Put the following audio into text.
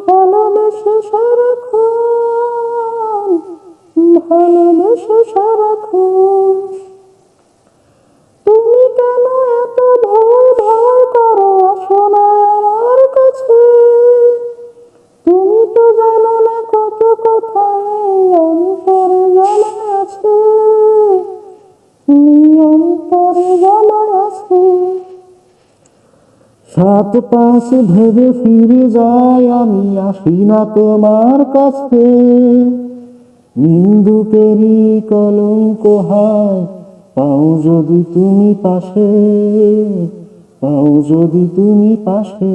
ভালোবেসে সারাক্ষণ ভালোবেসে সারাক্ষণ। সাত পাঁচ ভেবে ফিরে যাই আমি, আসি না তোমার কাছে। নিন্দুকেরই কলঙ্ক হয়, পাও যদি তুমি পাশে, পাও যদি তুমি পাশে।